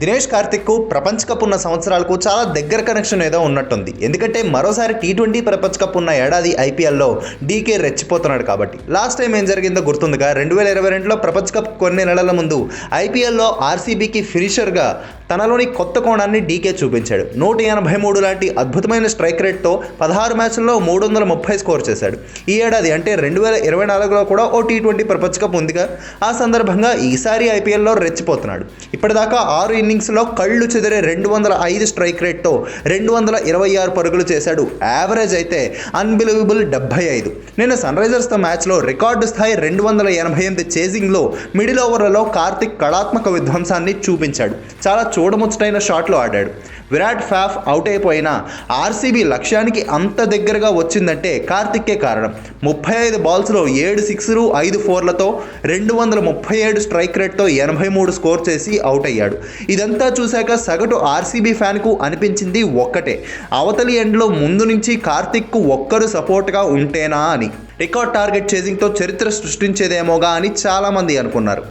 దినేష్ కార్తిక్కు ప్రపంచ కప్ ఉన్న సంవత్సరాలకు చాలా దగ్గర కనెక్షన్ ఏదో ఉన్నట్టుంది. ఎందుకంటే మరోసారి టీ ట్వంటీ ప్రపంచ కప్ ఉన్న ఏడాది ఐపీఎల్లో డీకే రెచ్చిపోతున్నాడు కాబట్టి. లాస్ట్ టైం ఏం జరిగిందో గుర్తుందిగా? రెండు వేల ఇరవై రెండులో ప్రపంచ కప్ కొన్ని నెలల ముందు ఐపీఎల్లో ఆర్సీబీకి ఫినిషర్గా తనలోని కొత్త కోణాన్ని డీకే చూపించాడు. నూట ఎనభై మూడు లాంటి అద్భుతమైన స్ట్రైక్ రేట్తో పదహారు మ్యాచ్ల్లో మూడు వందల ముప్పై స్కోర్ చేశాడు. ఈ ఏడాది అంటే రెండు వేల ఇరవై నాలుగులో కూడా ఓ టీ ట్వంటీ ప్రపంచ కప్ ఉందిగా? ఆ సందర్భంగా ఈసారి ఐపీఎల్లో రెచ్చిపోతున్నాడు. ఇప్పటిదాకా ఆరు ఇన్నింగ్స్లో కళ్ళు చెదిరే రెండు వందల ఐదు స్ట్రైక్ రేట్తో రెండు వందల ఇరవై ఆరు పరుగులు చేశాడు. యావరేజ్ అయితే అన్బిలీవబుల్ డెబ్బై ఐదు. నిన్న సన్ రైజర్స్తో మ్యాచ్లో రికార్డు స్థాయి రెండు వందల ఎనభై ఎనిమిది చేజింగ్లో మిడిల్ ఓవర్లలో కార్తిక్ కళాత్మక విధ్వంసాన్ని చూపించాడు. చాలా చూడముచ్చటైన షాట్లు ఆడాడు. విరాట్ ఫ్యాఫ్ అవుట్ అయిపోయినా ఆర్సీబీ లక్ష్యానికి అంత దగ్గరగా వచ్చిందంటే కార్తిక్కే కారణం. ముప్పై ఐదు బాల్స్లో ఏడు సిక్స్లు ఐదు ఫోర్లతో రెండు వందల ముప్పై ఏడు స్ట్రైక్ రేట్తో ఎనభై మూడు స్కోర్ చేసి అవుట్ అయ్యాడు. ఇదంతా చూశాక సగటు ఆర్సీబీ ఫ్యాన్కు అనిపించింది ఒక్కటే. అవతలి ఎండ్లో ముందు నుంచి కార్తిక్కు ఒక్కరు సపోర్ట్గా ఉంటేనా అని. రికార్డ్ టార్గెట్ చేసింగ్తో చరిత్ర సృష్టించేదేమోగా అని చాలామంది అనుకున్నారు.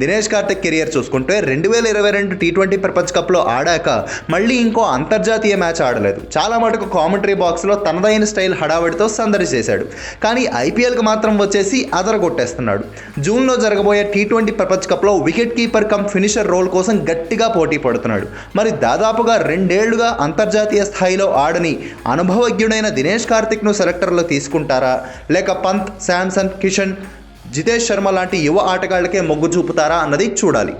దినేష్ కార్తిక్ కెరియర్ చూసుకుంటే రెండు వేల ఇరవై రెండు టీ ట్వంటీ ప్రపంచ కప్లో ఆడాక మళ్ళీ ఇంకో అంతర్జాతీయ మ్యాచ్ ఆడలేదు. చాలా మటుకు కామెంటరీ బాక్స్లో తనదైన స్టైల్ హడావిడితో సందడి చేశాడు. కానీ ఐపీఎల్కి మాత్రం వచ్చేసి అదరగొట్టేస్తున్నాడు. జూన్లో జరగబోయే టీ ట్వంటీ ప్రపంచ కప్లో wicket keeper cum finisher role కోసం గట్టిగా పోటీ పడుతున్నాడు. మరి దాదాపుగా రెండేళ్ళుగా అంతర్జాతీయ స్థాయిలో ఆడని అనుభవజ్ఞుడైన దినేష్ కార్తిక్ను సెలెక్టర్లో తీసుకుంటారా? లేక పంత్ శాంసన్ కిషన్ జితేష్ శర్మ లాంటి యువ ఆటగాళ్ళకే మొగ్గు చూపుతారా అన్నది చూడాలి.